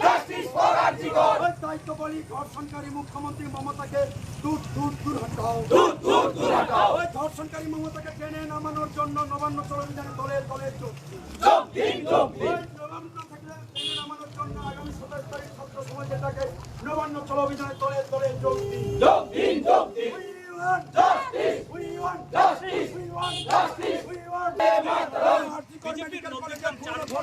Justice for RG Kar দায়িত্ব বলি ধর্ষণকারী মুখ্যমন্ত্রী মমতাকে দূর দূর দূর হটাও দূর দূর দূর হটাও ওই ধর্ষণকারী মমতাকে টেনে নামানোর জন্য নবান্ন চরঞ্জন দলের দলের যোগ যোগ দিন যোগ নবান্ন নামানোর জন্য আগামী সাতাশ ছাত্র সমাজ এটাকে নবান্ন চল অভিযানে দলের দলের যোগ দিন। যোগ দিন যোগ দিন। We want justice. We want justice. We.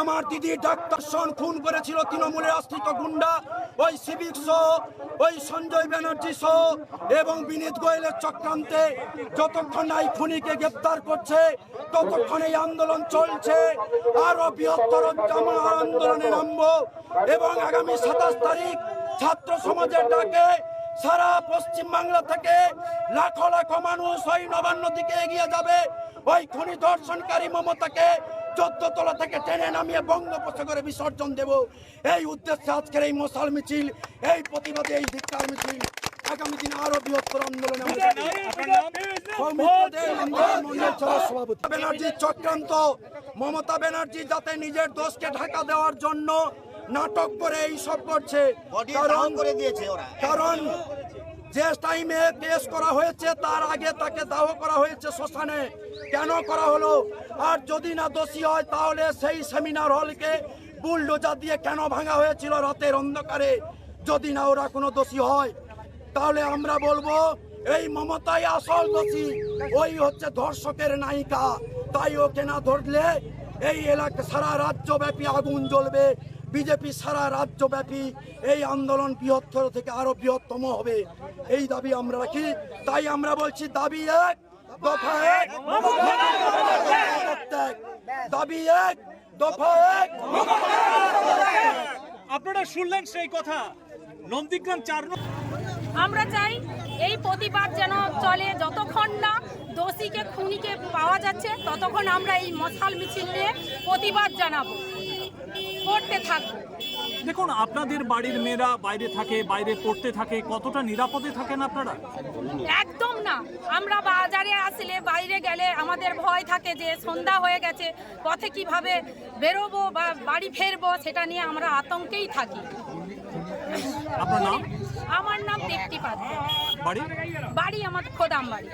আমার দিদি ডাক্তার সন খুন করেছিল তৃণমূলের আস্তিক গুন্ডা, ওই সিভিক সহ ওই সঞ্জয় ব্যানার্জি সহ এবং বিনীত গোয়েলের চক্রান্তে যতক্ষণ এই খুনিকে গ্রেপ্তার করছে, ততক্ষণ এই আন্দোলন চলছে। আরও বৃহত্তর আন্দোলনে নামবো এবং আগামী সাতাশ তারিখ ছাত্র সমাজের ডাকে সারা পশ্চিম বাংলা থেকে লাখো লাখো মানুষ ওই নবান্ন দিকে এগিয়ে যাবে। ওই খুনি ধর্ষণকারী মমতাকে চোদ্দ তলা থেকে টেনে নামিয়ে বঙ্গোপসাগরে বিসর্জন দেব। এই উদ্দেশ্যে আজকের এই মশাল মিছিল এই প্রতিবাদে এই ধিক্কার মিছিল আগামী দিন আরও বৃহত্তর আন্দোলনে সভাপতি। ব্যানার্জির চক্রান্ত মমতা ব্যানার্জি যাতে নিজের দোষকে ঢাকা দেওয়ার জন্য নাটক করে এই সব করছে। কারণ করে দিয়েছে ওরা। কারণ যে টাইমে কেস করা হয়েছে তার আগে তাকে দাহ করা হয়েছে শ্মশানে। কেন করা হলো? আর যদি না দোষী হয় তাহলে সেই সেমিনার হলকে বুলডোজার দিয়ে কেন ভাঙা হয়েছিল রাতের অন্ধকারে? যদি না ওরা কোনো দোষী হয় তাহলে আমরা বলব এই মমতাই আসল দোষী। ওই হচ্ছে ধর্ষকের নায়িকা। তাই ওকে না ধরলে এই এলাকা সারা রাজ্যব্যাপী আগুন জ্বলবে। বিজেপি সারা রাজ্যব্যাপী এই আন্দোলন বৃহত্তর থেকে আরও বৃহত্তম হবে। এই দাবি আমরা রাখি। তাই আমরা বলছি দাবি এক দফা এক দাবি এক দফা এক। আপনারা শুনলেন সেই কথা। নন্দীগ্রাম চার আমরা চাই এই প্রতিবাদ যেন চলে। যতক্ষণ না দোষীকে খুনিকে পাওয়া যাচ্ছে ততক্ষণ আমরা এই মশাল মিছিল নিয়ে প্রতিবাদ জানাব। করতে থাকব দেখুন আপনাদের বাড়ির মেয়েরা বাইরে থাকে বাইরে পড়তে থাকে কতটা নিরাপদে থাকেন আপনারা? একদম না। আমরা বাজারে আসলে বাইরে গেলে আমাদের ভয় থাকে যে সন্ধ্যা হয়ে গেছে পথে কীভাবে বেরোবো বা বাড়ি ফেরবো সেটা নিয়ে আমরা আতঙ্কেই থাকি। আপনার নাম? আমার নাম তৃপ্তি পাত্র বাড়ি? বাড়ি আমার খোদাম বাড়ি।